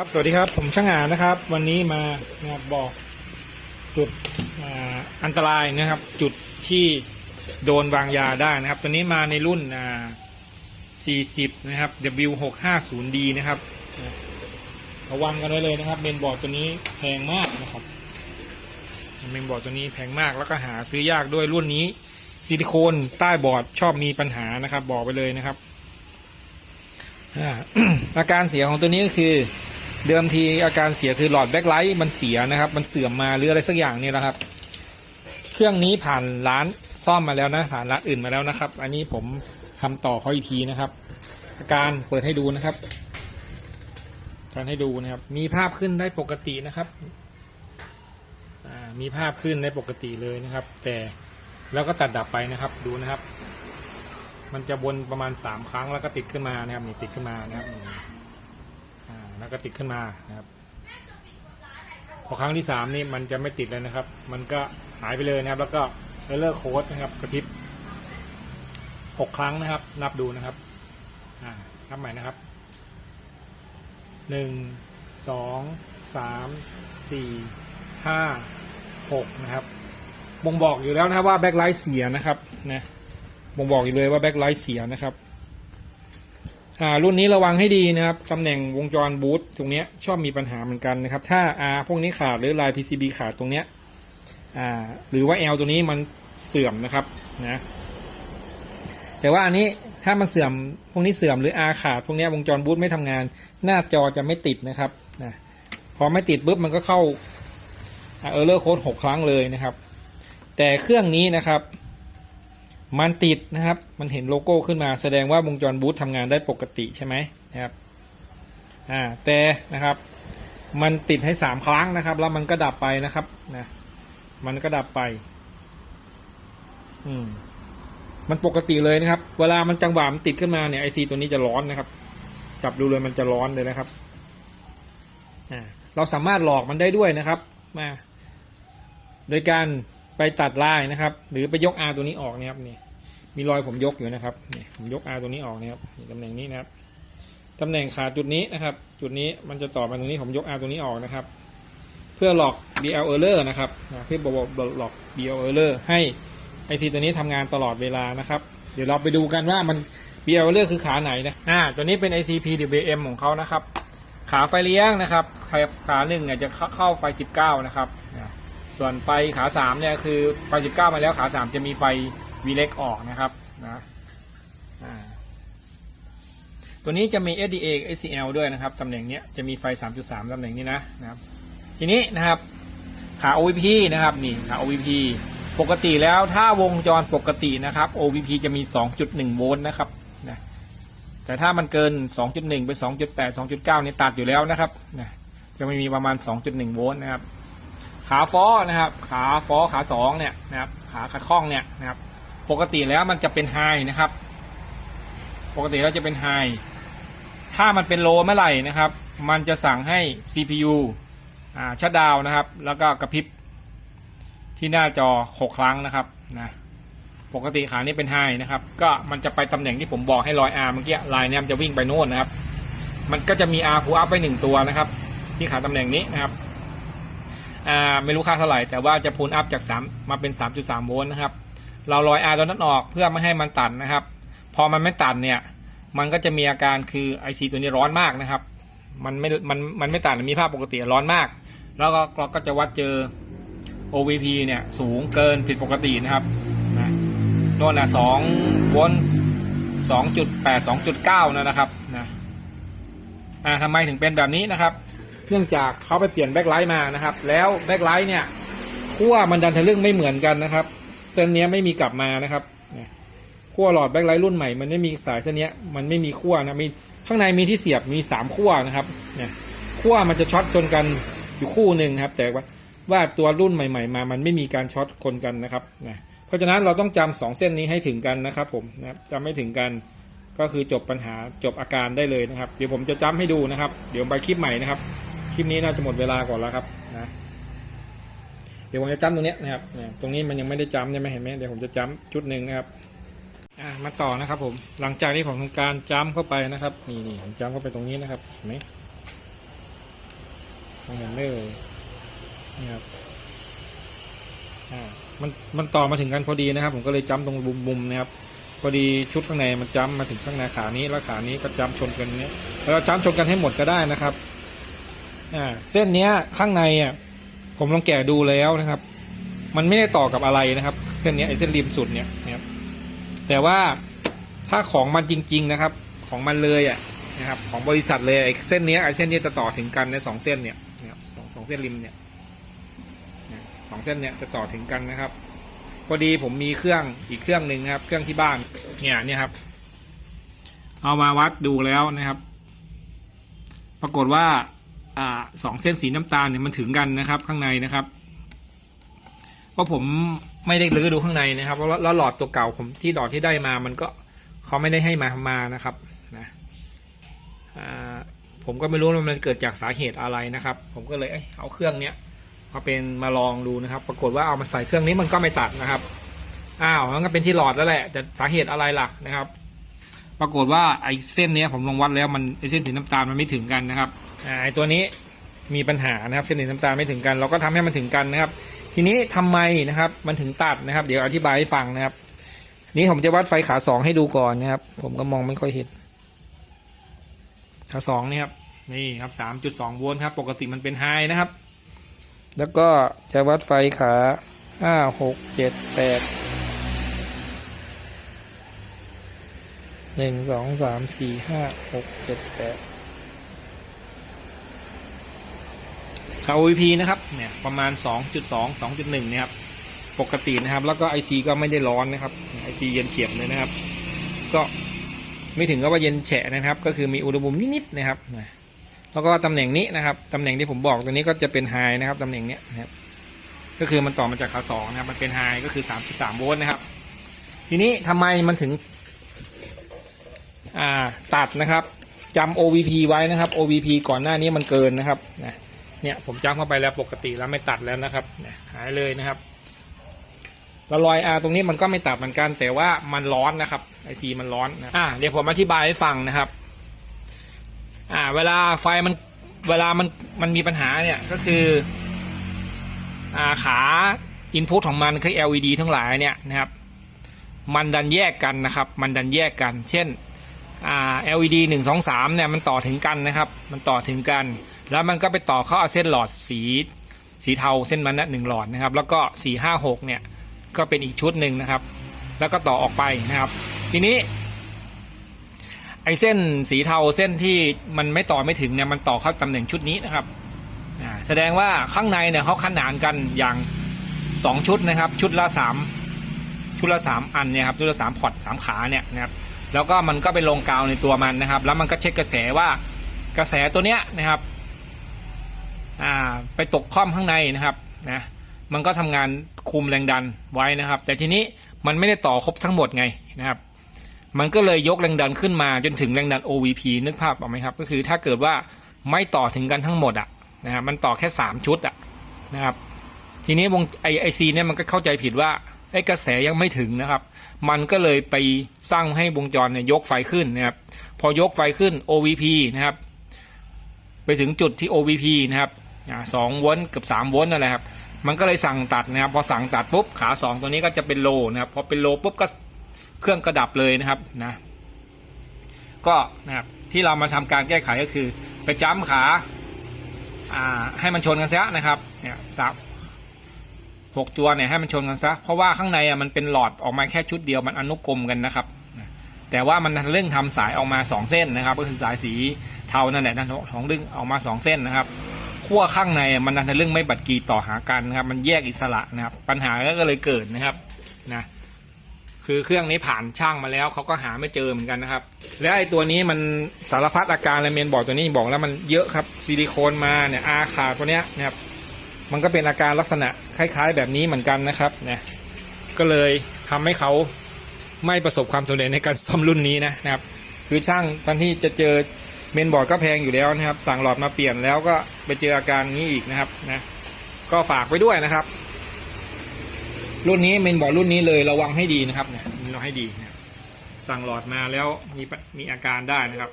ครับสวัสดีครับผมช่างอานะครับ วันนี้มานะครับบอกจุดอ,อันตรายนะครับ จุดที่โดนวางยาได้นะครับ ตัวนี้มาในรุ่น40 นะครับ W650D นะครับระวังกันไว้เลยนะครับเมนบอร์ดตัวนี้แพงมากนะครับเมนบอร์ดตัวนี้แพงมากแล้วก็หาซื้อยากด้วยรุ่นนี้ซิลิโคนใต้บอร์ดชอบมีปัญหานะครับ บอกไปเลยนะครับอาการเสียของตัวนี้ก็คือ เดิมทีอาการเสียคือหลอดแบ็คไลท์มันเสียนะครับ มันเสื่อมมาหรืออะไรสักอย่างเนี่ยนะครับ เครื่องนี้ผ่านร้านซ่อมมาแล้วนะ ผ่านร้านอื่นมาแล้วนะครับ อันนี้ผมทำต่อเขาอีกทีนะครับ อาการเปิดให้ดูนะครับการให้ดูนะครับ มีภาพขึ้นได้ปกตินะครับมีภาพขึ้นได้ปกติเลยนะครับ แต่แล้วก็ตัดดับไปนะครับ ดูนะครับ มันจะวนประมาณสามครั้งแล้วก็ติดขึ้นมานะครับนี่ติดขึ้นมานะครับ แล้วก็ติดขึ้นมานะครับ พอครั้งที่สามนี่มันจะไม่ติดเลยนะครับ มันก็หายไปเลยนะครับ แล้วก็เอเลอร์โค้ดนะครับกระพริบหกครั้งนะครับ นับดูนะครับนับใหม่นะครับหนึ่งสองสามสี่ห้าหกนะครับ บ่งบอกอยู่แล้วนะครับว่าแบ็คไลท์เสียนะครับนะบ่งบอกอยู่เลยว่าแบ็คไลท์เสียนะครับ อ่ารุ่นนี้ระวังให้ดีนะครับตำแหน่งวงจรบูทตรงนี้ชอบมีปัญหาเหมือนกันนะครับ ถ้า R พวกนี้ขาดหรือลาย PCB ขาดตรงเนี้ยอ่าหรือว่า L ตัวนี้มันเสื่อมนะครับนะแต่ว่าอันนี้ถ้ามันเสื่อมพวกนี้เสื่อมหรือ R ขาดพวกนี้วงจรบูทไม่ทำงาน หน้าจอจะไม่ติดนะครับนะพอไม่ติดปุ๊บมันก็เข้าเออร์เลอร์โค้ดหกครั้งเลยนะครับ แต่เครื่องนี้นะครับ มันติดนะครับ มันเห็นโลโก้ขึ้นมา แสดงว่าวงจรบูททำงานได้ปกติใช่ไหมนะครับ อ่า แต่นะครับ มันติดให้สามครั้งนะครับ แล้วมันก็ดับไปนะครับ นะ มันก็ดับไป อืม มันปกติเลยนะครับ เวลามันจังหวะมันติดขึ้นมาเนี่ยไอซีตัวนี้จะร้อนนะครับ จับดูเลยมันจะร้อนเลยนะครับ อ่า เราสามารถหลอกมันได้ด้วยนะครับ มา โดยการ ไปตัดลายนะครับ หรือไปยก R ตัวนี้ออกนะครับนี่มีรอยผมยกอยู่นะครับนี่ผมยก R ตัวนี้ออกนะครับนี่ตำแหน่งนี้นะครับตำแหน่งขาจุดนี้นะครับ จุดนี้มันจะต่อมาตรงนี้ผมยก R ตัวนี้ออกนะครับ เพื่อหลอก BL error นะครับเพื่อบอกหลอก BL error ให้ IC ตัวนี้ทำงานตลอดเวลานะครับ เดี๋ยวเราไปดูกันว่ามัน BL error คือขาไหนนะอ่าตัวนี้เป็น IC PWM ของเขานะครับ ขาไฟเลี้ยงนะครับขาหนึ่งเนี่ยจะเข้าไฟ 19 นะครับ ส่วนไฟขาสามเนี่ยคือไฟ19มาแล้วขาสามจะมีไฟวีเล็กออกนะครับนะตัวนี้จะมี SDA scl ด้วยนะครับตำแหน่งเนี้ยจะมีไฟ 3.3ตำแหน่งนี้นะนะครับทีนี้นะครับขา OVP นะครับนี่ขา OVP ปกติแล้วถ้าวงจรปกตินะครับ OVP จะมี 2.1 โวลต์นะครับนะแต่ถ้ามันเกิน 2.1 ไป 2.8 2.9 เนี่ยตัดอยู่แล้วนะครับนะจะไม่มีประมาณ 2.1 โวลต์นะครับ ขาฟอนะครับ ขาฟอขาสองเนี่ยนะครับขาขัดข้องเนี่ยนะครับ ปกติแล้วมันจะเป็นไฮนะครับ ปกติแล้วจะเป็นไฮถ้ามันเป็นโลเมื่อไหร่นะครับ มันจะสั่งให้ CPU อ่าชัดดาวนะครับ แล้วก็กระพริบที่หน้าจอ 6 ครั้งนะครับนะปกติขานี้เป็นไฮนะครับ ก็มันจะไปตำแหน่งที่ผมบอกให้ลอย R เมื่อกี้ลายเนี่ยมันจะวิ่งไปโน่นนะครับ มันก็จะมี R พูอัพไปหนึ่งตัวนะครับ ที่ขาตำแหน่งนี้นะครับ ไม่รู้ค่าเท่าไหร่ แต่ว่าจะพูนอัพจาก 3 มาเป็น 3.3 โวลต์นะครับ เราลอย R ตัวนั้นออกเพื่อไม่ให้มันตัดนะครับ พอมันไม่ตัดเนี่ย มันก็จะมีอาการคือ IC ตัวนี้ร้อนมากนะครับ มันไม่ มัน มันไม่ตัดมีภาพปกติร้อนมาก แล้วก็เราก็จะวัดเจอ OVP เนี่ยสูงเกินผิดปกตินะครับนะโน่นนะ2โวลต์2.8 2.9นะนะครับนะอ่าทำไมถึงเป็นแบบนี้นะครับ เนื่องจากเขาไปเปลี่ยนแบ็คไลท์มานะครับ แล้วแบ็คไลท์เนี่ยขั้วมันดันทะลึ่งไม่เหมือนกันนะครับ เส้นนี้ไม่มีกลับมานะครับขั้วหลอดแบ็คไลท์รุ่นใหม่มันไม่มีสายเส้นนี้มันไม่มีขั้วนะมีข้างในมีที่เสียบมีสามขั้วนะครับเนี่ยขั้วมันจะช็อตชนกันอยู่คู่หนึ่งครับ แต่ว่าว่าตัวรุ่นใหม่ ๆ มา มันไม่มีการช็อตคนกันนะครับนะเพราะฉะนั้นเราต้องจำสองเส้นนี้ให้ถึงกันนะครับ ผมนะจำไม่ถึงกันก็คือจบปัญหาจบอาการได้เลยนะครับ เดี๋ยวผมจะจำให้ดูนะครับ เดี๋ยวไปคลิปใหม่นะครับ ลิปนี้น่าจะหมดเวลาก่อนแล้วครับนะเดี๋ยวผมจะจำตรงนี้นะครับ ตรงนี้มันยังไม่ได้จำใช่ไหมเห็นไหมเดี๋ยวผมจะจำชุดหนึ่งนะครับมาต่อนะครับผมหลังจากที่ผมทำการจำเข้าไปนะครับ นี่นี่ผมจำเข้าไปตรงนี้นะครับเห็นไหมของผมได้เลยนี่ครับอ่ามันมันต่อมาถึงกันพอดีนะครับ ผมก็เลยจ้ำตรงบุมบุมๆนะครับพอดีชุดข้างในมันจ้ำมาถึงข้างในขานี้แล้วขานี้ก็จ้ำชนกันเนี้ยแล้วจ้ำชนกันให้หมดก็ได้นะครับ อ่าเส้นเนี้ยข้างในอะผมลองแกะดูแล้วนะครับ มันไม่ได้ต่อกับอะไรนะครับ เส้นเนี้ยไอเส้นริมสุดเนี่ยนะครับแต่ว่าถ้าของมันจริง ๆนะครับ ของมันเลยอะนะครับของบริษัทเลยไอเส้นเนี้ยไอเส้นเนี้ยจะต่อถึงกันในสองเส้นเนี่ยนะครับสองสองเส้นริมเนี่ยสองเส้นเนี่ยจะต่อถึงกันนะครับ พอดีผมมีเครื่องอีกเครื่องหนึ่งนะครับ เครื่องที่บ้านเนี่ยเนี่ยครับ เอามาวัดดูแล้วนะครับ ปรากฏว่า อ่าสองเส้นสีน้ำตาลเนี่ยมันถึงกันนะครับข้างในนะครับเพราะผมไม่ได้ลื้อดูข้างในนะครับเพราะแล้วหลอดตัวเก่าผมที่หลอดที่ได้มามันก็เขาไม่ได้ให้มามานะครับนะผมก็ไม่รู้ว่ามันเกิดจากสาเหตุอะไรนะครับ ผมก็เลยเอ้ยเอาเครื่องเนี้ยมาเป็นมาลองดูนะครับ ปรากฏว่าเอามาใส่เครื่องนี้มันก็ไม่ตัดนะครับอ้าวมันก็เป็นที่หลอดแล้วแหละแต่สาเหตุอะไรล่ะนะครับ ปรากฏว่าไอ้เส้นเนี้ยผมลองวัดแล้วมันไอ้เส้นสีน้ำตาลมันไม่ถึงกันนะครับไอ้ตัวนี้มีปัญหานะครับเส้นสีน้ำตาลไม่ถึงกัน เราก็ทำให้มันถึงกันนะครับ ทีนี้ทำไมนะครับมันถึงตัดนะครับ เดี๋ยวอธิบายให้ฟังนะครับ นี้ผมจะวัดไฟขาสองให้ดูก่อนนะครับ ผมก็มองไม่ค่อยเห็นขาสองนี่ครับนี่ครับสามจุดสองโวลต์ครับ ปกติมันเป็นไฮนะครับ แล้วก็จะวัดไฟขาห้าหกเจ็ดแปด หนึ่งสองสามสี่ห้าหกเจ็ดแปดขา OVP นะครับเนี่ยประมาณ 2.2 2.1นะครับปกตินะครับ แล้วก็ IC ก็ไม่ได้ร้อนนะครับ IC เย็นเฉียบเลยนะครับ ก็ไม่ถึงกับว่าเย็นแฉะนะครับ ก็คือมีอุณหภูมินิดๆนะครับแล้วก็ตำแหน่งนี้นะครับตำแหน่งที่ผมบอกตัวนี้ก็จะเป็นไฮนะครับตำแหน่งเนี้ยนะครับ ก็คือมันต่อมาจากขาสองนะครับมันเป็นไฮก็คือ 3.3 โวลต์นะครับ ทีนี้ทำไมมันถึง ตัดนะครับจำ OVP ไว้นะครับ OVP ก่อนหน้านี้มันเกินนะครับเนี่ยผมจ้ำเข้าไปแล้วปกติแล้วไม่ตัดแล้วนะครับหายเลยนะครับล้วรอยอาตรงนี้มันก็ไม่ตัดเหมือนกัน แต่ว่ามันร้อนนะครับไอซีมันร้อนนะอ่าเดี๋ยวผมอธิบายให้ฟังนะครับอ่าเวลาไฟมันเวลามันมันมีปัญหาเนี่ยก็คืออ่าขาอินพุตของมันคือ LED ทั้งหลายเนี่ยนะครับ มันดันแยกกันนะครับ มันดันแยกกัน เช่น LED หนึ่งสองสามเนี่ยมันต่อถึงกันนะครับ มันต่อถึงกัน แล้วมันก็ไปต่อเข้าเอาเส้นหลอดสี สีเทาเส้นมันนะหนึ่งหลอดนะครับ แล้วก็สี่ห้าหกเนี่ยก็เป็นอีกชุดหนึ่งนะครับ แล้วก็ต่อออกไปนะครับ ทีนี้ไอ้เส้นสีเทาเส้นที่มันไม่ต่อไม่ถึงเนี่ยมันต่อเข้าตำแหน่งชุดนี้นะครับแสดงว่าข้างในเนี่ยเขาขนานกันอย่างสองชุดนะครับ ชุดละสามชุดละสามอันเนี่ยครับชุดละสามพอร์ตสามขาเนี่ยนะครับ แล้วก็มันก็ไปลงกาวในตัวมันนะครับ แล้วมันก็เช็คกระแสว่ากระแสตัวเนี้ยนะครับอ่าไปตกค่อมข้างในนะครับนะมันก็ทำงานคุมแรงดันไว้นะครับ แต่ทีนี้มันไม่ได้ต่อครบทั้งหมดไงนะครับ มันก็เลยยกแรงดันขึ้นมาจนถึงแรงดัน OVP นึกภาพออกไหมครับ ก็คือถ้าเกิดว่าไม่ต่อถึงกันทั้งหมดอะนะครับมันต่อแค่ 3 ชุดอะนะครับ ทีนี้วงไอไอซีเนี่ยมันก็เข้าใจผิดว่า ไอ้กระแสยังไม่ถึงนะครับ มันก็เลยไปสร้างให้วงจรเนี่ยยกไฟขึ้นนะครับ พอยกไฟขึ้น OVP นะครับ ไปถึงจุดที่ OVP นะครับสองโวลต์กับสามโวลต์นั่นแหละครับ มันก็เลยสั่งตัดนะครับ พอสั่งตัดปุ๊บขาสองตัวนี้ก็จะเป็นโลนะครับ พอเป็นโลปุ๊บก็เครื่องกระดับเลยนะครับนะ ก็นะครับที่เรามาทำการแก้ไขก็คือ ไปจ้ำขา ให้มันชนกันซะนะครับ เนี่ยสับ หกตัวเนี่ยให้มันชนกันซะ เพราะว่าข้างในอะมันเป็นหลอดออกมาแค่ชุดเดียวมันอนุกรมกันนะครับ แต่ว่ามันเรื่องทำสายออกมาสองเส้นนะครับ ก็คือสายสีเทานั่นแหละนั่นของดึงออกมาสองเส้นนะครับขั้วข้างในมันนันเรื่องไม่บัดกีต่อหากันนะครับ มันแยกอิสระนะครับ ปัญหาก็เลยเกิดนะครับนะคือเครื่องนี้ผ่านช่างมาแล้วเขาก็หาไม่เจอเหมือนกันนะครับ แล้วไอ้ตัวนี้มันสารพัดอาการเลยเมนบอกตัวนี้บอกแล้วมันเยอะครับซิลิโคนมาเนี่ยอาขาดตัวเนี้ยนะครับ มันก็เป็นอาการลักษณะคล้ายๆ แบบนี้เหมือนกันนะครับเนี่ยก็เลยทำให้เขาไม่ประสบความสำเร็จในการซ่อมรุ่นนี้นะนะครับ คือช่างตอนที่จะเจอเมนบอร์ดก็แพงอยู่แล้วนะครับ สั่งหลอดมาเปลี่ยนแล้วก็ไปเจออาการนี้อีกนะครับนะก็ฝากไว้ด้วยนะครับ รุ่นนี้เมนบอร์ดรุ่นนี้เลยระวังให้ดีนะครับเนี่ยเราให้ดีนะสั่งหลอดมาแล้วมีมีอาการได้นะครับ